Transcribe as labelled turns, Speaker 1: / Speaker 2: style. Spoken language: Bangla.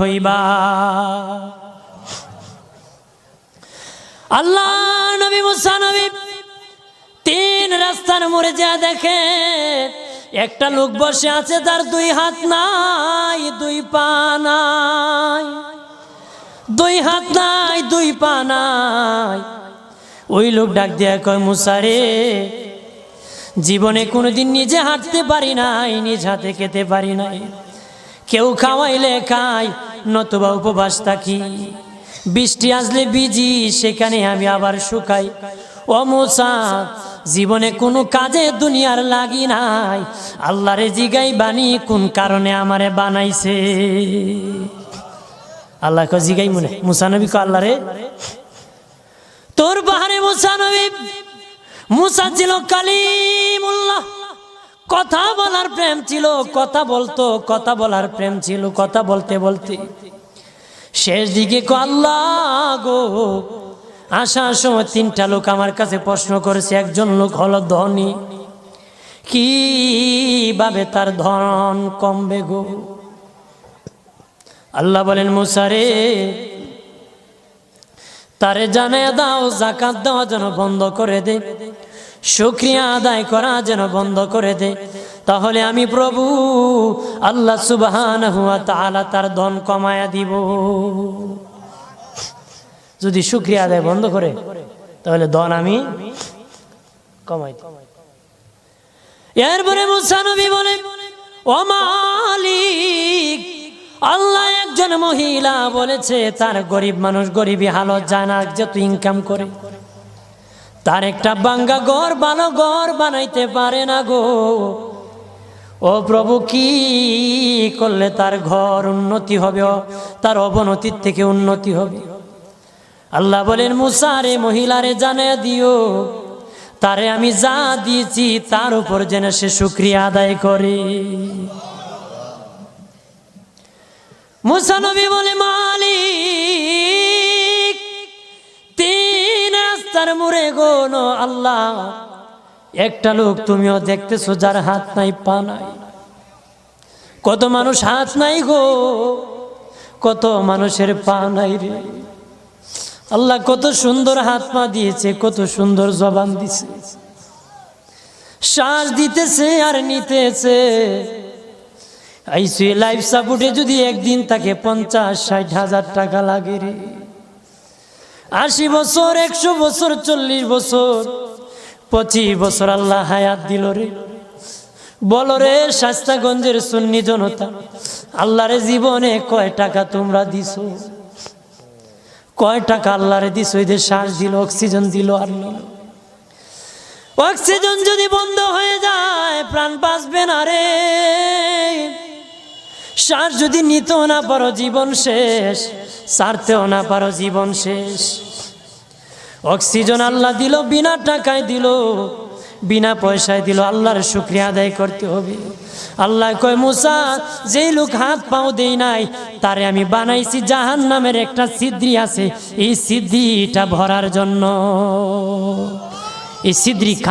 Speaker 1: হইবা। আল্লাহ, নবী মুসা, নবী, তিন রাস্তার মোড়ে যা দেখে, একটা লোক বসে আছে, তার দুই হাত নাই, দুই পা নাই। দুই হাত নাই, দুই পা নাই। ওই লোক ডাক দিয়া কয় মুসারে জীবনে কোনোদিন নিজে হাঁটতে পারি নাই, নিজ হাতে খেতে পারি নাই। কেউ খাওয়াইলে খাই নতুবা উপবাস থাকি। বৃষ্টি আসলে বিজি সেখানে আমি আবার শুকাই। ও মুসা, জীবনে কোনো কাজে দুনিয়ার লাগি নাই। আল্লাহরে জিগাই বানি কোন কারণে আমারে বানাইছে? আল্লাহ ক জিগাই মনে মুসানবী ক আল্লাহ রে, তোর বাহারে মুসানবী মুসা ছিল কালিমুল্লাহ। কথা বলার প্রেম ছিল, কথা বলতো, কথা বলার প্রেম ছিল, কথা বলতে বলতে। শেষ দিকে গো, আসার সময় তিনটা লোক আমার কাছে প্রশ্ন করেছে, একজন লোক হলো ধনী। কীভাবে তার ধন কমবে গো? আল্লাহ বলেন মুসারে তারে জানে দাও, জাকাত দেওয়া যেন বন্ধ করে দে। শুক্রিয়া আদায় করা যেন বন্ধ করে দে। তাহলে আমি প্রভু আল্লাহ সুবাহান হুয়া তাআলা তার ধন কমায়া দিব। যদি শুক্রিয়া আদায় বন্ধ করে, তাহলে ধন আমি কমাই এরপরে মুসানবী বলে, ও মালিক, আল্লাহ একজন মহিলা বলেছে, তার গরিব মানুষ গরিবী হালত জানা যত ইনকাম করে। তার একটা বাঙ্গা ঘর ভালো ঘর বানাইতে পারে না গো। ও প্রভু, কি করলে তার ঘর উন্নতি হবে? তার অবনতির থেকে উন্নতি হবে। আল্লাহ বলেন মুসারে মহিলারে জানে দিও। তারে আমি যা দিয়েছি, তার উপর যেন সে শুক্রিয়া আদায় করে। মুসানবী বলে, মালিক গোন আল্লাহ। একটা লোক তুমিও দেখতেছো যার হাত নাই, পা নাই। কত মানুষ হাত নাই গো। কত মানুষের পা নাই রে। আল্লাহ কত সুন্দর হাত পা দিয়েছে, কত সুন্দর জবান দিছে। শ্বাস দিতেছে আর নিতেছে। আইসি লাইফ সাপোর্টে যদি একদিন তাকে পঞ্চাশ, ষাট হাজার টাকা লাগে রে। আশি বছর, একশো বছর, চল্লিশ বছর, পঁচিশ বছর আল্লাহ হায়াত দিল রে। বলো রে, শাস্তাগঞ্জের সুন্নি জনতা, আল্লাহরে জীবনে কয় টাকা তোমরা দিছো? কয় টাকা আল্লাহরে দিছো? এই যে শ্বাস দিল, অক্সিজেন দিল আর অক্সিজেন যদি বন্ধ হয়ে যায়, প্রাণ বাঁচবে না রে। শ্বাস যদি নিত না পারো জীবন শেষ। সারতেও না পারো জীবন শেষ। অক্সিজেন আল্লাহ দিল, বিনা টাকায় দিল, বিনা পয়সায় দিল, আল্লাহর শুক্রিয়া আদায় করতে হবে। আল্লাহ কয়, মুসা, যেই লোক হাত পাও দেই নাই, তারে আমি বানাইছি জাহান নামের একটা সিদ্রি আছে। এই সিদ্রিটা ভরার জন্য। এই সিদ্রি খা-